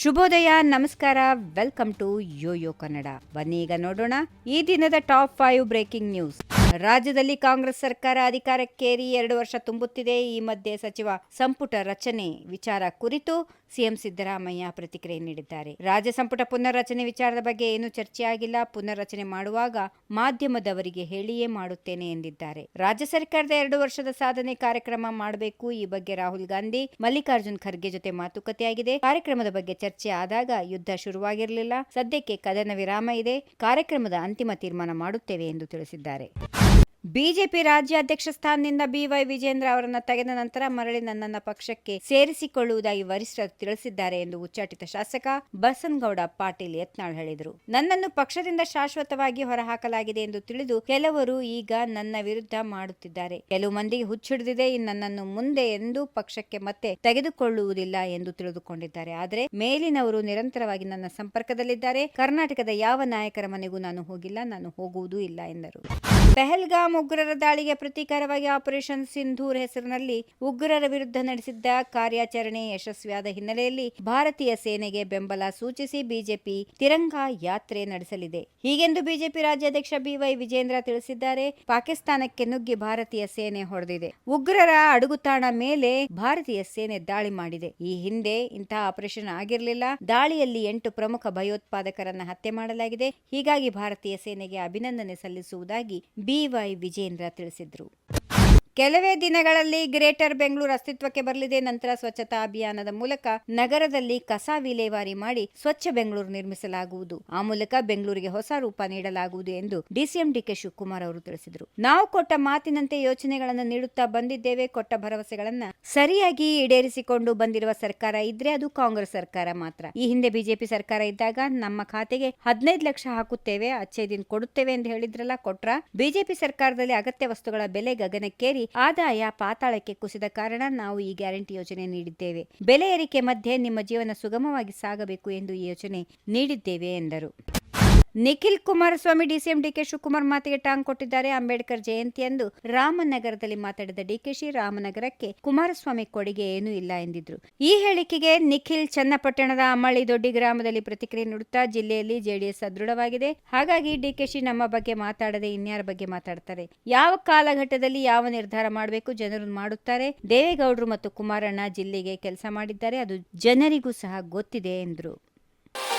ಶುಭೋದಯ, ನಮಸ್ಕಾರ. Welcome to Yoyo Kannada ಬನ್ನಿ ಈಗ ನೋಡೋಣ ಈ ದಿನದ ಟಾಪ್ ಫೈವ್ ಬ್ರೇಕಿಂಗ್ ನ್ಯೂಸ್ ರಾಜ್ಯದಲ್ಲಿ ಕಾಂಗ್ರೆಸ್ ಸರ್ಕಾರ ಅಧಿಕಾರಕ್ಕೇರಿ ಎರಡು ವರ್ಷ ತುಂಬುತ್ತಿದೆ. ಈ ಮಧ್ಯೆ ಸಚಿವ ಸಂಪುಟ ರಚನೆ ವಿಚಾರ ಕುರಿತು ಸಿಎಂ ಸಿದ್ದರಾಮಯ್ಯ ಪ್ರತಿಕ್ರಿಯೆ ನೀಡಿದ್ದಾರೆ. ರಾಜ್ಯ ಸಂಪುಟ ಪುನರ್ರಚನೆ ವಿಚಾರದ ಬಗ್ಗೆ ಏನೂ ಚರ್ಚೆಯಾಗಿಲ್ಲ. ಪುನರ್ರಚನೆ ಮಾಡುವಾಗ ಮಾಧ್ಯಮದವರಿಗೆ ಹೇಳಿಯೇ ಮಾಡುತ್ತೇನೆ ಎಂದಿದ್ದಾರೆ. ರಾಜ್ಯ ಸರ್ಕಾರದ ಎರಡು ವರ್ಷದ ಸಾಧನೆ ಕಾರ್ಯಕ್ರಮ ಮಾಡಬೇಕು. ಈ ಬಗ್ಗೆ ರಾಹುಲ್ ಗಾಂಧಿ, ಮಲ್ಲಿಕಾರ್ಜುನ್ ಖರ್ಗೆ ಜೊತೆ ಮಾತುಕತೆಯಾಗಿದೆ. ಕಾರ್ಯಕ್ರಮದ ಬಗ್ಗೆ ಚರ್ಚೆ ಆದಾಗ ಯುದ್ಧ ಶುರುವಾಗಿರಲಿಲ್ಲ. ಸದ್ಯಕ್ಕೆ ಕದನ ವಿರಾಮ ಇದೆ. ಕಾರ್ಯಕ್ರಮದ ಅಂತಿಮ ತೀರ್ಮಾನ ಮಾಡುತ್ತೇವೆ ಎಂದು ತಿಳಿಸಿದ್ದಾರೆ. ಬಿಜೆಪಿ ರಾಜ್ಯಾಧ್ಯಕ್ಷ ಸ್ಥಾನದಿಂದ ಬಿವೈ ವಿಜೇಂದ್ರ ಅವರನ್ನು ತೆಗೆದ ನಂತರ ಮರಳಿ ನನ್ನನ್ನ ಪಕ್ಷಕ್ಕೆ ಸೇರಿಸಿಕೊಳ್ಳುವುದಾಗಿ ವರಿಷ್ಠರು ತಿಳಿಸಿದ್ದಾರೆ ಎಂದು ಉಚ್ಚಾಟಿತ ಶಾಸಕ ಬಸನಗೌಡ ಪಾಟೀಲ್ ಯತ್ನಾಳ್ ಹೇಳಿದರು. ನನ್ನನ್ನು ಪಕ್ಷದಿಂದ ಶಾಶ್ವತವಾಗಿ ಹೊರಹಾಕಲಾಗಿದೆ ಎಂದು ತಿಳಿದು ಕೆಲವರು ಈಗ ನನ್ನ ವಿರುದ್ಧ ಮಾಡುತ್ತಿದ್ದಾರೆ. ಕೆಲವು ಮಂದಿಗೆ ಹುಚ್ಚಿಡಿದಿದೆ ನನ್ನನ್ನು ಮುಂದೆ ಎಂದು ಪಕ್ಷಕ್ಕೆ ಮತ್ತೆ ತೆಗೆದುಕೊಳ್ಳುವುದಿಲ್ಲ ಎಂದು ತಿಳಿದುಕೊಂಡಿದ್ದಾರೆ. ಆದರೆ ಮೇಲಿನವರು ನಿರಂತರವಾಗಿ ನನ್ನ ಸಂಪರ್ಕದಲ್ಲಿದ್ದಾರೆ. ಕರ್ನಾಟಕದ ಯಾವ ನಾಯಕರ ಮನೆಗೂ ನಾನು ಹೋಗಿಲ್ಲ, ನಾನು ಹೋಗುವುದೂ ಇಲ್ಲ ಎಂದರು. ಪೆಹಲ್ಗಾಮ್ ಉಗ್ರರ ದಾಳಿಗೆ ಪ್ರತೀಕಾರವಾಗಿ ಆಪರೇಷನ್ ಸಿಂಧೂರ್ ಹೆಸರಿನಲ್ಲಿ ಉಗ್ರರ ವಿರುದ್ಧ ನಡೆಸಿದ್ದ ಕಾರ್ಯಾಚರಣೆ ಯಶಸ್ವಿಯಾದ ಹಿನ್ನೆಲೆಯಲ್ಲಿ ಭಾರತೀಯ ಸೇನೆಗೆ ಬೆಂಬಲ ಸೂಚಿಸಿ ಬಿಜೆಪಿ ತಿರಂಗಾ ಯಾತ್ರೆ ನಡೆಸಲಿದೆ. ಹೀಗೆಂದು ಬಿಜೆಪಿ ರಾಜ್ಯಾಧ್ಯಕ್ಷ ಬಿವೈ ವಿಜೇಂದ್ರ ತಿಳಿಸಿದ್ದಾರೆ. ಪಾಕಿಸ್ತಾನಕ್ಕೆ ನುಗ್ಗಿ ಭಾರತೀಯ ಸೇನೆ ಹೊಡೆದಿದೆ. ಉಗ್ರರ ಅಡುಗುತಾಣ ಮೇಲೆ ಭಾರತೀಯ ಸೇನೆ ದಾಳಿ ಮಾಡಿದೆ. ಈ ಹಿಂದೆ ಇಂತಹ ಆಪರೇಷನ್ ಆಗಿರಲಿಲ್ಲ. ದಾಳಿಯಲ್ಲಿ ಎಂಟು ಪ್ರಮುಖ ಭಯೋತ್ಪಾದಕರನ್ನ ಹತ್ಯೆ ಮಾಡಲಾಗಿದೆ. ಹೀಗಾಗಿ ಭಾರತೀಯ ಸೇನೆಗೆ ಅಭಿನಂದನೆ ಸಲ್ಲಿಸುವುದಾಗಿ ಬಿವೈ ವಿಜೇಂದ್ರ ತಿಳಿಸಿದ್ರು. ಕೆಲವೇ ದಿನಗಳಲ್ಲಿ ಗ್ರೇಟರ್ ಬೆಂಗಳೂರು ಅಸ್ತಿತ್ವಕ್ಕೆ ಬರಲಿದೆ. ನಂತರ ಸ್ವಚ್ಛತಾ ಅಭಿಯಾನದ ಮೂಲಕ ನಗರದಲ್ಲಿ ಕಸ ವಿಲೇವಾರಿ ಮಾಡಿ ಸ್ವಚ್ಛ ಬೆಂಗಳೂರು ನಿರ್ಮಿಸಲಾಗುವುದು. ಆ ಮೂಲಕ ಬೆಂಗಳೂರಿಗೆ ಹೊಸ ರೂಪ ನೀಡಲಾಗುವುದು ಎಂದು ಡಿಸಿಎಂ ಡಿಕೆ ಶಿವಕುಮಾರ್ ಅವರು ತಿಳಿಸಿದರು. ನಾವು ಕೊಟ್ಟ ಮಾತಿನಂತೆ ಯೋಜನೆಗಳನ್ನು ನೀಡುತ್ತಾ ಬಂದಿದ್ದೇವೆ. ಕೊಟ್ಟ ಭರವಸೆಗಳನ್ನ ಸರಿಯಾಗಿ ಈಡೇರಿಸಿಕೊಂಡು ಬಂದಿರುವ ಸರ್ಕಾರ ಇದ್ರೆ ಅದು ಕಾಂಗ್ರೆಸ್ ಸರ್ಕಾರ ಮಾತ್ರ. ಈ ಹಿಂದೆ ಬಿಜೆಪಿ ಸರ್ಕಾರ ಇದ್ದಾಗ ನಮ್ಮ ಖಾತೆಗೆ ಹದಿನೈದು ಲಕ್ಷ ಹಾಕುತ್ತೇವೆ, ಅಚ್ಚೆ ದಿನ ಕೊಡುತ್ತೇವೆ ಎಂದು ಹೇಳಿದ್ರಲ್ಲ, ಕೊಟ್ರ ಬಿಜೆಪಿ ಸರ್ಕಾರದಲ್ಲಿ ಅಗತ್ಯ ವಸ್ತುಗಳ ಬೆಲೆ ಗಗನಕ್ಕೇರಿ ಆದಾಯ ಪಾತಾಳಕ್ಕೆ ಕುಸಿದ ಕಾರಣ ನಾವು ಈ ಗ್ಯಾರಂಟಿ ಯೋಜನೆ ನೀಡಿದ್ದೇವೆ. ಬೆಲೆ ಏರಿಕೆ ಮಧ್ಯೆ ನಿಮ್ಮ ಜೀವನ ಸುಗಮವಾಗಿ ಸಾಗಬೇಕು ಎಂದು ಈ ಯೋಜನೆ ನೀಡಿದ್ದೇವೆ ಎಂದರು. ನಿಖಿಲ್ ಕುಮಾರಸ್ವಾಮಿ, ಡಿಸಿಎಂ ಡಿಕೆ ಶಿವಕುಮಾರ್ ಮಾತಿಗೆ ಟಾಂಗ್ ಕೊಟ್ಟಿದ್ದಾರೆ. ಅಂಬೇಡ್ಕರ್ ಜಯಂತಿಯಂದು ರಾಮನಗರದಲ್ಲಿ ಮಾತಾಡಿದ ಡಿಕೆಶಿ ರಾಮನಗರಕ್ಕೆ ಕುಮಾರಸ್ವಾಮಿ ಕೊಡುಗೆ ಏನೂ ಇಲ್ಲ ಎಂದಿದ್ರು. ಈ ಹೇಳಿಕೆಗೆ ನಿಖಿಲ್ ಚನ್ನಪಟ್ಟಣದ ಅಮ್ಮಳಿ ದೊಡ್ಡಿ ಗ್ರಾಮದಲ್ಲಿ ಪ್ರತಿಕ್ರಿಯೆ ನೀಡುತ್ತಾ ಜಿಲ್ಲೆಯಲ್ಲಿ ಜೆಡಿಎಸ್ ಸದೃಢವಾಗಿದೆ. ಹಾಗಾಗಿ ಡಿಕೆಶಿ ನಮ್ಮ ಬಗ್ಗೆ ಮಾತಾಡದೆ ಇನ್ಯಾರ ಬಗ್ಗೆ ಮಾತಾಡ್ತಾರೆ? ಯಾವ ಕಾಲಘಟ್ಟದಲ್ಲಿ ಯಾವ ನಿರ್ಧಾರ ಮಾಡಬೇಕು ಜನರು ಮಾಡುತ್ತಾರೆ? ದೇವೇಗೌಡರು ಮತ್ತು ಕುಮಾರಣ್ಣ ಜಿಲ್ಲೆಗೆ ಕೆಲಸ ಮಾಡಿದ್ದಾರೆ. ಅದು ಜನರಿಗೂ ಸಹ ಗೊತ್ತಿದೆ ಎಂದರು.